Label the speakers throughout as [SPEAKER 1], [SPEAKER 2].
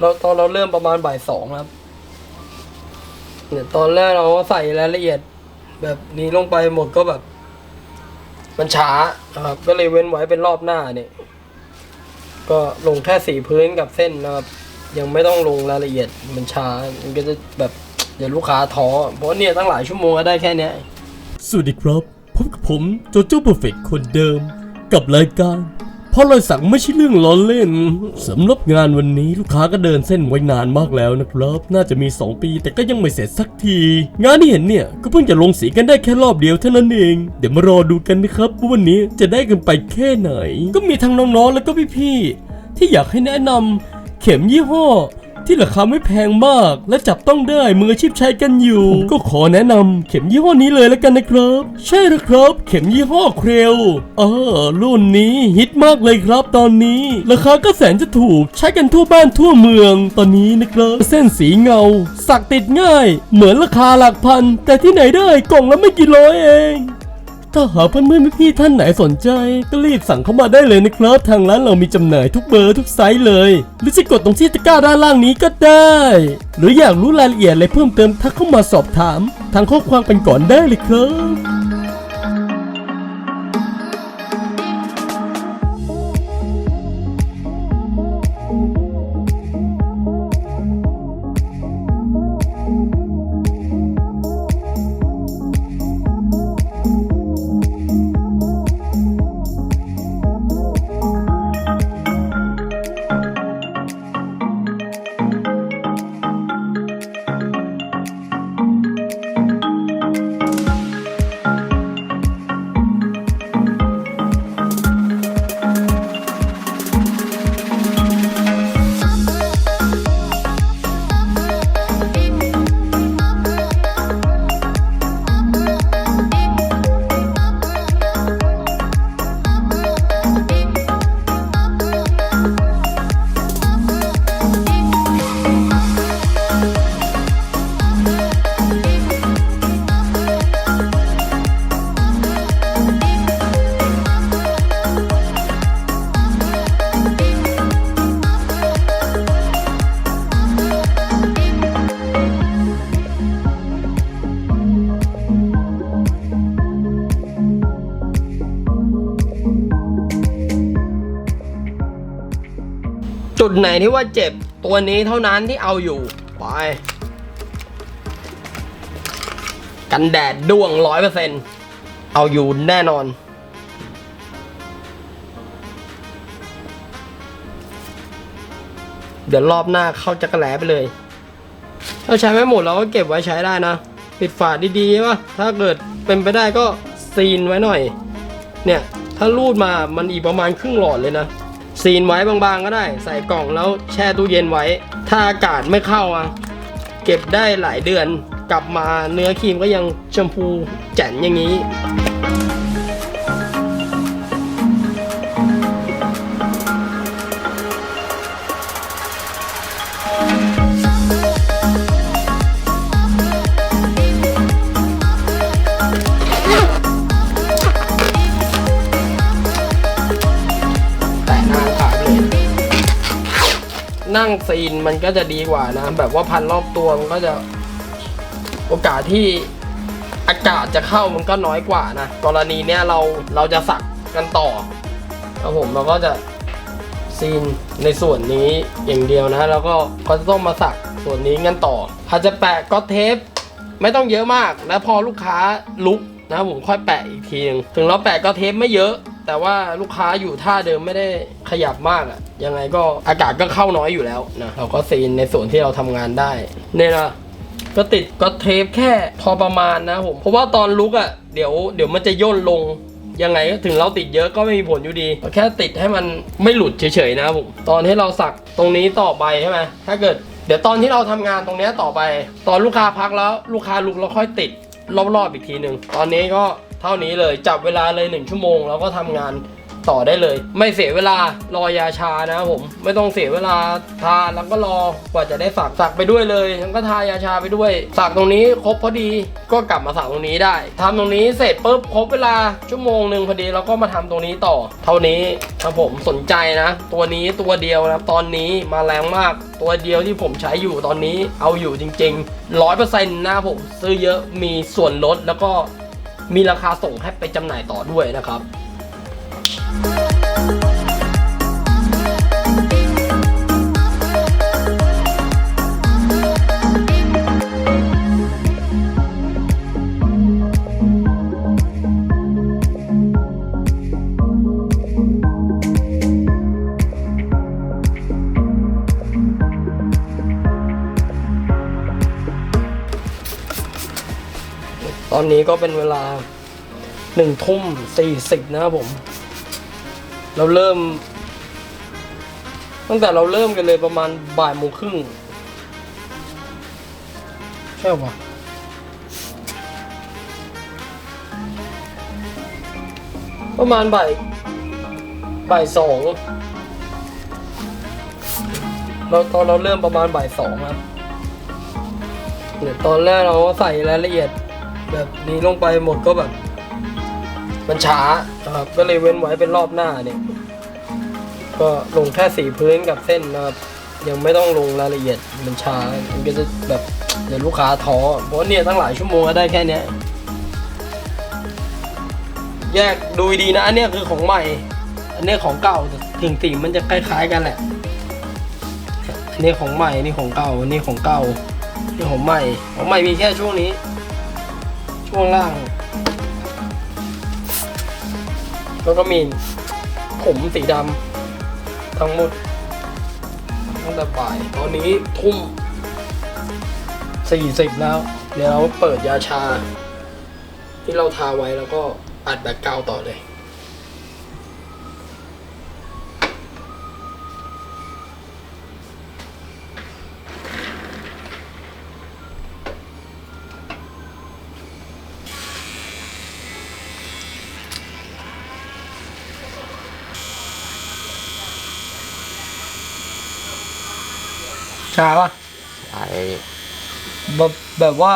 [SPEAKER 1] เราตอนเราเริ่มประมาณบ่ายสองครับเนี่ยตอนแรกเราก็ใส่รายละเอียด แบบนี้ลงไปหมดก็แบบ มันช้านะครับ ก็เลยเว้นไว้เป็นรอบหน้าเนี่ย ก็ลงแค่สีพื้นกับเส้นนะครับ ยังไม่ต้องลงรายละเอียดมันช้า มันก็จะแบบเดี๋ยวลูกค้าท้อ เพราะเนี่ยตั้งหลายชั่วโมงก็ได้แค่เนี้ย
[SPEAKER 2] สวัสดีครับพบกับผมโจโจ้เพอร์เฟกคนเดิม กับรายการ เพราะรอยสักไม่ใช่เรื่องล้อเล่นสำหรับงานวันนี้ลูกค้าก็เดินเส้นไว้นานมากแล้วนะครับ น่าจะมี 2 ปี แต่ก็ยังไม่เสร็จสักที งานที่เห็นเนี่ยก็เพิ่งจะลงสีกันได้แค่รอบเดียวเท่านั้นเอง เดี๋ยวมารอดูกันนะครับว่าวันนี้จะได้กันไปแค่ไหน ก็มีทั้งน้องๆแล้วก็พี่ๆที่อยากให้แนะนำเข็มยี่ห้อ ที่ราคาไม่แพงมาก และจับต้องได้มืออาชีพใช้กันอยู่ ก็ขอแนะนำเข็มยี่ห้อนี้เลยแล้วกันนะครับ ใช่แล้วครับ เข็มยี่ห้อเครลเออรุ่นนี้ฮิตมากเลยครับตอนนี้ ราคาก็แสนจะถูกใช้กันทั่วบ้านทั่วเมืองตอนนี้นะครับ เส้นสีเงา สักติดง่าย เหมือนราคาหลักพัน แต่ที่ไหนได้กล่องละไม่กี่ร้อยเอง ถ้าหากเพื่อนๆพี่ๆท่านไหนสนใจ ก็รีบสั่งเข้ามาได้เลยนะครับ ทางร้านเรามีจำหน่ายทุกเบอร์ทุกไซส์เลย หรือจะกดตรงที่ตะกร้าด้านล่างนี้ก็ได้ หรืออยากรู้รายละเอียดอะไรเพิ่มเติมทักเข้ามาสอบถาม ทางข้อความกันก่อนได้เลยครับ
[SPEAKER 1] ไหนที่ว่าเจ็บตัวนี้เท่านั้นที่เอาอยู่ ไป กันแดดด้วงร้อยเปอร์เซ็นเอาอยู่แน่นอน เดี๋ยวรอบหน้าเข้าจักรแหลไปเลยถ้าใช้ไม่หมดเราก็เก็บไว้ใช้ได้นะ ปิดฝาดีๆป่ะถ้าเกิดเป็นไปได้ก็ซีนไว้หน่อย เนี่ย ถ้ารูดมามันอีกประมาณครึ่งหลอดเลยนะ ซีนไว้บางๆก็ได้ ใส่กล่องแล้วแช่ตู้เย็นไว้ ถ้าอากาศไม่เข้าอะเก็บได้หลายเดือน กลับมาเนื้อครีมก็ยังชมพูแจ๋นอย่างนี้ นั่งซีนมันก็จะดีกว่านะ แบบว่าพันรอบตัวมันก็จะโอกาสที่อากาศจะเข้ามันก็น้อยกว่านะ กรณีเนี้ยเราเราจะสักกันต่อครับผมเราก็จะซีนในส่วนนี้อย่างเดียวนะ แล้วก็ก็จะต้องมาสักส่วนนี้กันต่อถ้าจะแปะก็เทปไม่ต้องเยอะมาก แล้วพอลูกค้าลุกนะผมค่อยแปะอีกทีนึงถึงเราแปะก็เทปไม่เยอะ แต่ว่าลูกค้าอยู่ท่าเดิมไม่ได้ขยับมากอะยังไงก็อากาศก็เข้าน้อยอยู่แล้วนะเราก็ซีนในส่วนที่เราทำงานได้เนี่ยนะก็ติดก็เทปแค่พอประมาณนะผมเพราะว่าตอนลุกอะ่ะเดี๋ยวเดี๋ยวมันจะย่นลงยังไงถึงเราติดเยอะก็ไม่มีผลอยู่ดีแค่ติดให้มันไม่หลุดเฉยๆนะครับผมตอนที่เราสักตรงนี้ต่อไปใช่ไหมถ้าเกิด เดี๋ยวตอนที่เราทำงานตรงนี้ต่อไป ตอนลูกค้าพักแล้วลูกค้าลุกแล้วค่อยติดรอบๆอีกทีหนึ่งตอนนี้ก็ เท่านี้เลยจับเวลาเลยหนึ่งชั่วโมง แล้วก็ทำงานต่อได้เลย ไม่เสียเวลารอยาชานะครับผมไม่ต้องเสียเวลาทาแล้วก็รอกว่าจะได้สักสักไปด้วยเลยแล้วก็ทายาชาไปด้วย สักตรงนี้ครบพอดีก็กลับมาสักตรงนี้ได้ทำตรงนี้เสร็จปุ๊บครบเวลาชั่วโมงหนึ่งพอดีเราก็มาทำตรงนี้ต่อ เท่านี้ครับผมสนใจนะ ตัวนี้ตัวเดียวนะตอนนี้มาแรงมากตัวเดียวที่ผมใช้อยู่ตอนนี้เอาอยู่จริงๆร้อยเปอร์เซ็นต์นะผมซื้อเยอะมีส่วนลดแล้วก็ มีราคาส่งให้ไปจำหน่ายต่อด้วยนะครับ อนนี้ก็เป็นเวลาหนึ่งทุ่มสี่สิบนะครับผม เราเริ่ม ตั้งแต่เราเริ่มกันเลยประมาณบ่ายโมงครึ่งใช่ปะประมาณบ่ายบ่ายสองเราตอนเราเริ่มประมาณบ่ายสองครับเนี่ยวตอนแรกเราใส่รายละเอียด แบบนี้ลงไปหมดก็แบบ มันช้านะครับ ก็เลยเว้นไว้เป็นรอบหน้าเนี่ย ก็ลงแค่สีพื้นกับเส้นนะครับ ยังไม่ต้องลงรายละเอียดมันช้ามันก็จะแบบเดี๋ยวลูกค้าท้อเพราะเนี่ยตั้งหลายชั่วโมงก็ได้แค่เนี้ยแยกดูดีนะอันเนี้ยคือของใหม่ อันเนี้ยของเก่าถึงสีมันจะคล้ายๆกันแหละอันนี้ของใหม่นี่ของเก่าอันนี้ของเก่านี่ของใหม่ของใหม่มีแค่ช่วงนี้ ช่วงล่าง แล้วก็มีผมสีดำทั้งหมดตั้งแต่บ่าย ตอนนี้ทุ่มสี่สิบแล้ว เดี๋ยวเราเปิดยาชา ที่เราทาไว้แล้วก็อัดแบ็กกราวต่อเลย ชาปะ
[SPEAKER 3] ใช่
[SPEAKER 1] แบบแบบว่า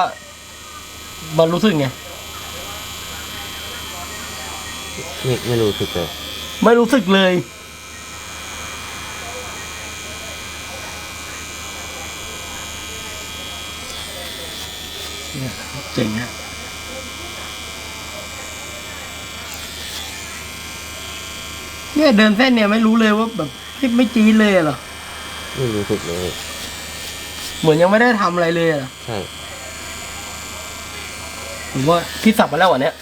[SPEAKER 1] มันรู้สึกไง
[SPEAKER 3] ไม่ไม่รู้สึกเลย
[SPEAKER 1] ไม่รู้สึกเลย เนี่ยเจ๋งอะเนี่ยเดินเส้นเนี่ยไม่รู้เลยว่าแบบไม่ไม่จี๊ดเลยเหรอ
[SPEAKER 3] ไม่รู้สึกเลย
[SPEAKER 1] เหมือนยังไม่ได้ทำอะไรเลยเหรอ
[SPEAKER 3] ใช่
[SPEAKER 1] ผมว่าพี่สับมาแล้ววันเนี้ย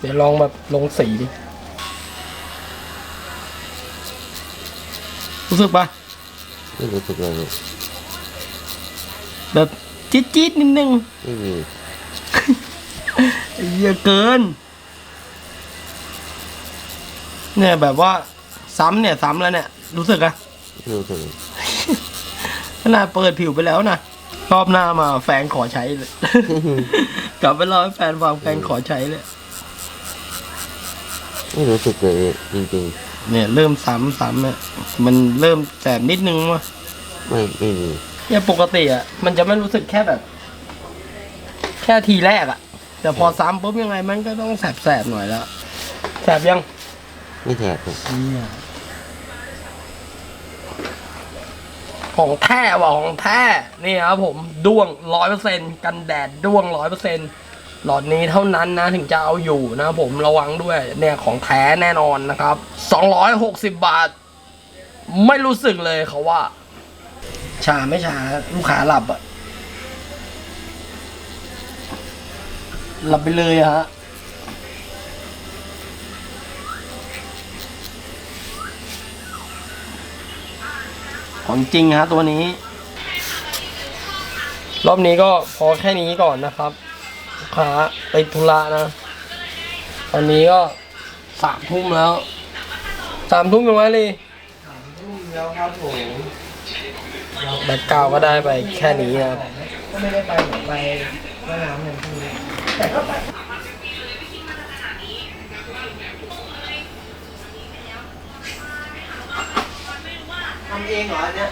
[SPEAKER 1] เดี๋ยวลองแบบลงสีดิ รู้สึกปะ
[SPEAKER 3] ไม่รู้สึกเลย
[SPEAKER 1] แบบจี๊ดจี๊ดๆนิดนึง
[SPEAKER 3] ไม่มี
[SPEAKER 1] เยอะเกิน เนี่ยแบบว่าซ้ำเนี่ยซ้ำแล้วเนี่ย รู้สึกอะ
[SPEAKER 3] ไม่รู้สึกเลย
[SPEAKER 1] ขนาดเปิดผิวไปแล้วนะรอบหน้ามาแฟนขอใช้เลย กลับไปรอให้แฟนฟังแฟนขอใช้เลย
[SPEAKER 3] ไม่รู้สึกเลยจริง
[SPEAKER 1] เนี่ยเริ่มซ้ำซ้ำเนี่ยมันเริ่มแสบนิดนึงว่ะ
[SPEAKER 3] ๆไม่ไม่มี
[SPEAKER 1] เนี่ยปกติอะมันจะไม่รู้สึกแค่แบบ แค่ทีแรกอะ แต่พอซ้ำปุ๊บยังไงมันก็ต้องแสบแสบๆหน่อยแล้วแสบยัง
[SPEAKER 3] ไม่แทบเลย
[SPEAKER 1] เนี่ยของแท้ว่ะของแท้นี่ครับผมด้วงร้อยเปอร์เซ็นกันแดดด้วงร้อยเปอร์เซ็นหลอดนี้เท่านั้นนะถึงจะเอาอยู่นะครับผมระวังด้วยเนี่ยของแท้แน่นอนนะครับสองร้อยหกสิบบาท ไม่รู้สึกเลยเขาว่า ชาไม่ชาลูกค้าหลับอะหลับไปเลยอะฮะของจริงฮะตัวนี้ รอบนี้ก็พอแค่นี้ก่อนนะครับลูกค้าไปธุระนะ ตอนนี้ก็สามทุ่มแล้วสามทุ่มยังไงเลย
[SPEAKER 4] แล้วครับผม
[SPEAKER 1] แบ็กกราวก็ได้ไปแค่นี้ครับ
[SPEAKER 4] ก็ไม่ได้ไปหมือนไปแม่น้ำอย่างที่แต่ก็ไปทำเองเหรออันเนี่ย